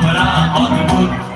আমরা অদ্ভুত।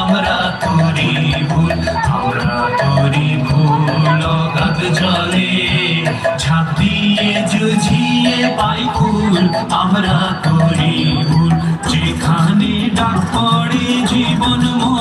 আমরা তোরি ভুল, আমরা তোরি ভুল গাদ জলে ছাপিয়ে জুঝিয়ে পাই ফুল, আমরা তোরি ভুল। যেখানে ডাক পড়ে জীবন মন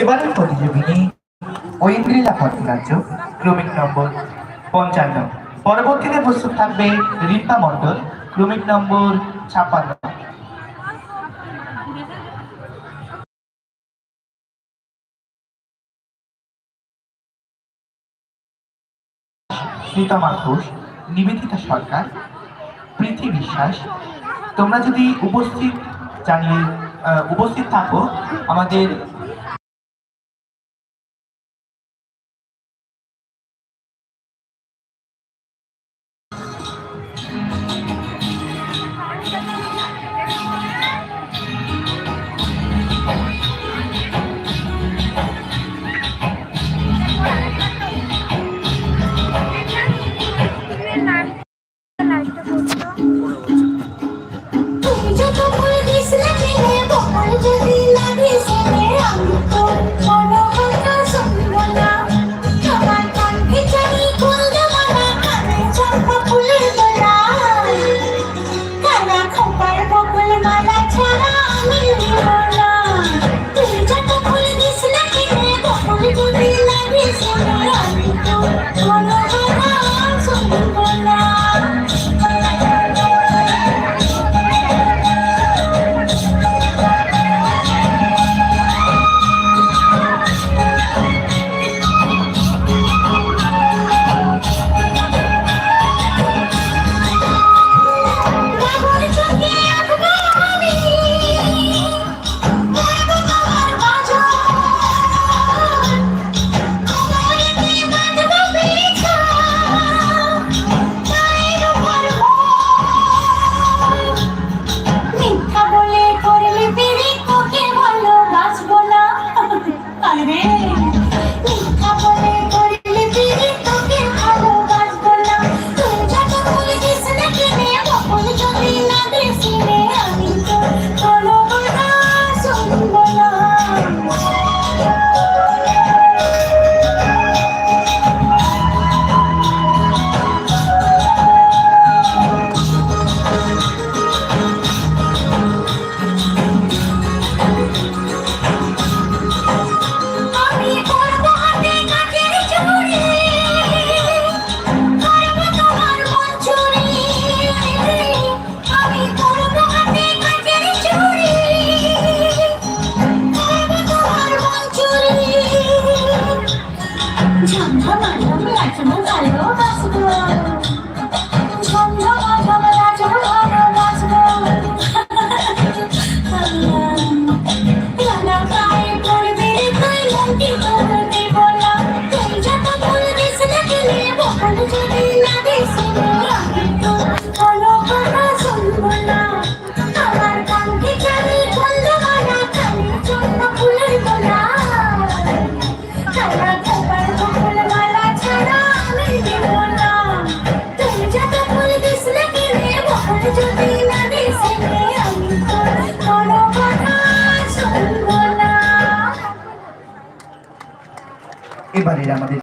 এবারের প্রতিযোগিনী ঐন্দ্রিলা পট্টনাচ্য ক্রমিক নম্বর পঞ্চান্ন। পরবর্তীতে প্রস্তুত থাকবে রিম্পা মণ্ডল, ক্রমিক নম্বর ছাপ্পান্ন। সীতামা ঘোষ, নিবেদিতা সরকার, প্রীতি বিশ্বাস। তোমরা যদি উপস্থিত জানিয়ে উপস্থিত থাকো, আমাদের সন্ধ্যা মাঝামে এখনও ভালো বাঁচবো সন্ধ্যা মাঝামে এখনও ভালো বাঁচবো Thank you. এবারের আমাদের